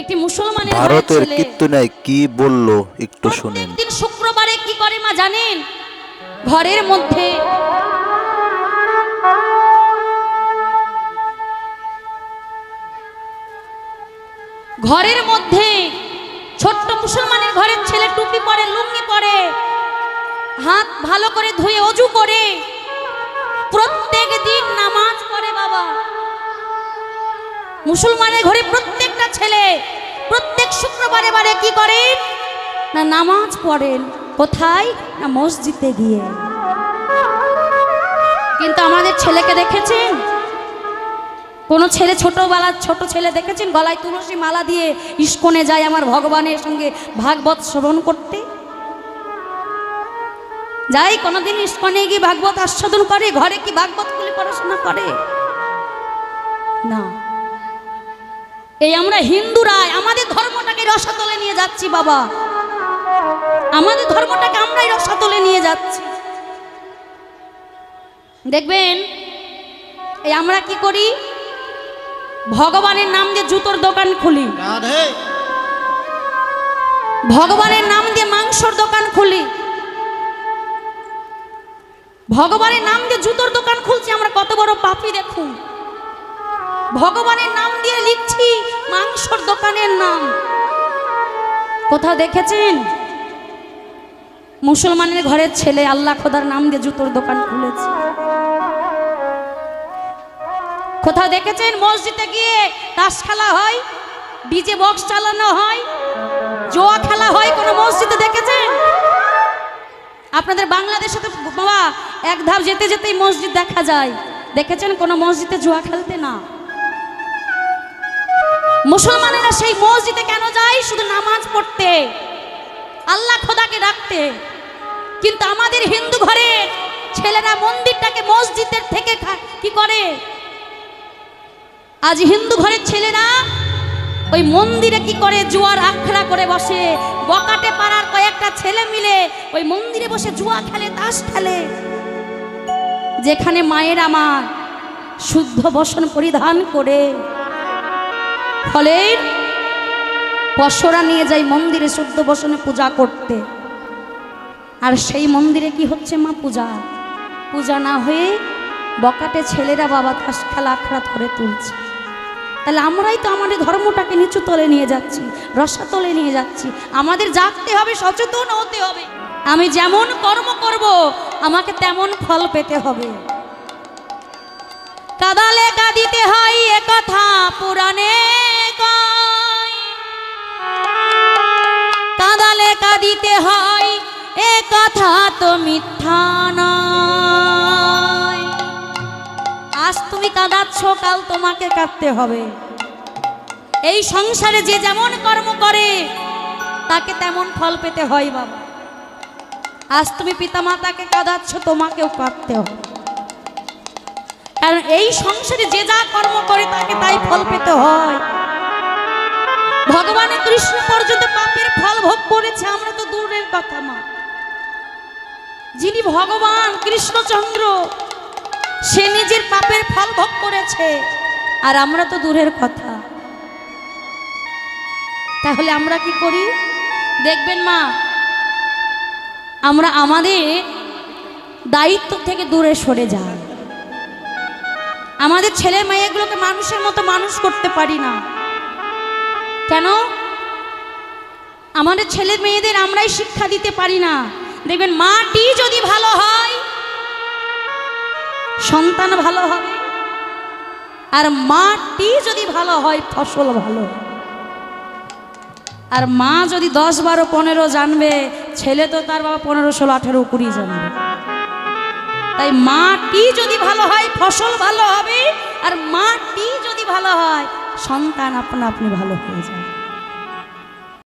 একটি মুসলমানের ভারতের কীর্তনায় কি বলল একটু শুনেন। প্রত্যেকদিন শুক্রবারে কি করে মা জানেন? ঘরের মধ্যে ঘরের মধ্যে ছোট্ট মুসলমানের ঘরের ছেলে টুপি পরে লুঙ্গি পরে হাত ভালো করে ধুয়ে অজু করে প্রত্যেক দিন নামাজ পড়ে বাবা। মুসলমানের ঘরে প্রত্যেকটা ছেলে। প্রত্যেক শুক্রবারে বারে কি করেন না নামাজ পড়েন। কোথায়? না মসজিদে গিয়ে। কিন্তু আমাদের ছেলেকে দেখেছেন? কোনো ছেলে ছোটবেলার ছোট ছেলে দেখেছেন? গলায় তুলসী মালা দিয়ে ইস্কনে যায় আমার ভগবানের সঙ্গে ভাগবত শ্রবণ করতে? যাই, কোনোদিন ইস্কনে গিয়ে ভাগবত আস্বাদন করে, ঘরে কি ভাগবত খুলে পড়াশোনা করে? না। এই আমরা হিন্দুরাই আমাদের ধর্মটাকে রসাতলে নিয়ে যাচ্ছি বাবা। আমাদের ধর্মটাকে আমরাই রসাতলে নিয়ে যাচ্ছি। দেখবেন এই আমরা কি করি? ভগবানের নাম দিয়ে জুতোর দোকান খুলি। ভগবানের নাম দিয়ে মাংসর দোকান খুলি। ভগবানের নাম দিয়ে জুতোর দোকান খুলছি আমরা কত বড় পাপি ভগবানের নাম দিয়ে লিখছি, মাংসর দোকানের নাম। কোথাও দেখেছেন? মুসলমানের ঘরের ছেলে আল্লাহ খোদার নাম দিয়ে জুতোর দোকান খুলেছে। কোথাও দেখেছেন? মসজিদে গিয়ে তাস খেলা হয় ডিজে বক্স চালানো হয়, জোয়া খেলা হয়, কোনো মসজিদে দেখেছেন? আপনাদের বাংলাদেশে তো বাবা, এক ধাপ যেতে যেতেই মসজিদ দেখা যায়। দেখেছেন কোনো মসজিদে জুয়া খেলতে না? মুসলমানেরা সেই মসজিদে কেন যায়? শুধু নামাজ পড়তে। আল্লাহ খোদাকে রাখতে কিন্তু আমাদের হিন্দু ঘরে ছেলেরা মন্দিরটাকে মসজিদের থেকে কি করে? আজ হিন্দু ঘরের ছেলেরা ওই মন্দিরে কি করে জুয়ার আখড়া করে বসে? বকাটে পাড়ার কয়েকটা ছেলে মিলে ওই মন্দিরে বসে জুয়া খেলে, তাস খেলে। যেখানে মায়ের আমার শুদ্ধ বসন পরিধান করে। ফলে পশরা নিয়ে যাই মন্দিরে শুদ্ধ বসনে পূজা করতে। আর সেই মন্দিরে কি হচ্ছে মা পূজা? পূজা না হয়ে বকাটে ছেলেরা বাবা তাস খেলা আখড়া করে তুলছে। তাহলে আমরাই তো আমাদের ধর্মটাকে নিচু তলে নিয়ে যাচ্ছি, রসা তলে নিয়ে যাচ্ছি। আমাদের জাগতে হবে, সচেতন হতে হবে। আমি যেমন কর্ম করব, আমাকে তেমন ফল পেতে হবে। কাদালে কাঁদিতে হয় এ কথা কাঁদিতে হয়, এ কথা তো মিথ্যা নয়। আজ তুমি কাঁদাচ্ছ, কাল তোমাকে কাঁদতে হবে। এই সংসারে যে যেমন কর্ম করে, তাকে তেমন ফল পেতে হয় বাবা। আজ তুমি পিতামাতাকে কাঁদাচ্ছ, তোমাকেও কাঁদতে হবে। কারণ এই সংসারে যে যা কর্ম করে, তাকে তাই ফল পেতে হয়। ভগবানের কৃষ্ণ পর্যন্ত পাপের ফল ভোগ কথা মা। যিনি ভগবান কৃষ্ণচন্দ্র, সে নিজের পাপের ফল ভোগ করেছে। আর আমরা তো দূরের কথা। তাহলে আমরা কি করি? দেখবেন মা, আমরা আমাদের দায়িত্ব থেকে দূরে সরে যাই। আমাদের ছেলে মেয়েগুলোকে মানুষের মতো মানুষ করতে পারি না। কেন? আমাদের ছেলে মেয়েদের আমরাই শিক্ষা দিতে পারি না। দেখবেন মাটি যদি ভালো হয়, সন্তান ভালো হবে। আর মাটি যদি ভালো হয়, ফসল ভালো। আর মা যদি দশ বারো পনেরো জানবে, ছেলে তো তার বাবা পনেরো ষোলো আঠেরো কুড়ি জানবে। তাই মাটি যদি ভালো হয়, ফসল ভালো হবে, আর মাটি যদি ভালো হয়, সন্তান আপনা আপনি ভালো হয়ে যাবে।